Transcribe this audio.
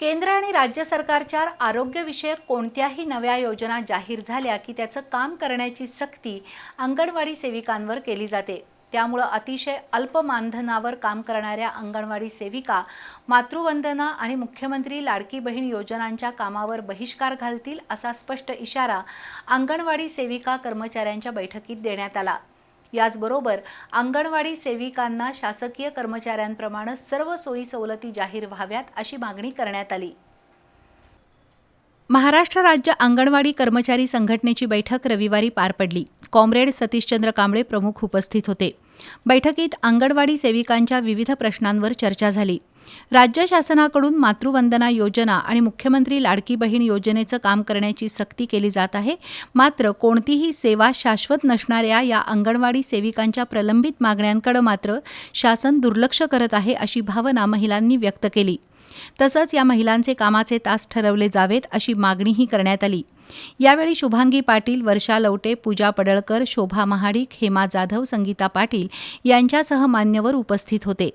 केंद्र आणि राज्य सरकारच्या आरोग्यविषयक कोणत्याही नव्या योजना जाहीर झाल्या की त्याचं काम करण्याची सक्ती अंगणवाडी सेविकांवर केली जाते. त्यामुळं अतिशय अल्प मानधनावर काम करणाऱ्या अंगणवाडी सेविका मातृवंदना आणि मुख्यमंत्री लाडकी बहीण योजनांच्या कामावर बहिष्कार घालतील असा स्पष्ट इशारा अंगणवाडी सेविका कर्मचाऱ्यांच्या बैठकीत देण्यात आला. याचबरोबर अंगणवाडी सेविकांना शासकीय कर्मचाऱ्यांप्रमाणे सर्व सोयी सवलती जाहीर व्हाव्यात अशी मागणी करण्यात आली. महाराष्ट्र राज्य अंगणवाडी कर्मचारी संघटनेची बैठक रविवारी पार पडली. कॉम्रेड सतीशचंद्र कांबळे प्रमुख उपस्थित होते. बैठकीत अंगणवाडी सेविकांच्या विविध प्रश्नांवर चर्चा झाली. राज्य शासनाकडून मातृवंदना योजना आणि मुख्यमंत्री लाडकी बहीण योजनेचं काम करण्याची सक्ती केली जात आहे. मात्र कोणतीही सेवा शाश्वत नसणाऱ्या या अंगणवाडी सेविकांच्या प्रलंबित मागण्यांकडे मात्र शासन दुर्लक्ष करत आहे अशी भावना महिलांनी व्यक्त केली. तसंच या महिलांचे कामाचे तास ठरवले जावेत अशी मागणीही करण्यात आली. यावेळी शुभांगी पाटील वर्षा लवटे पूजा पडळकर शोभा महाडिक हेमा जाधव संगीता पाटील यांच्यासह मान्यवर उपस्थित होते.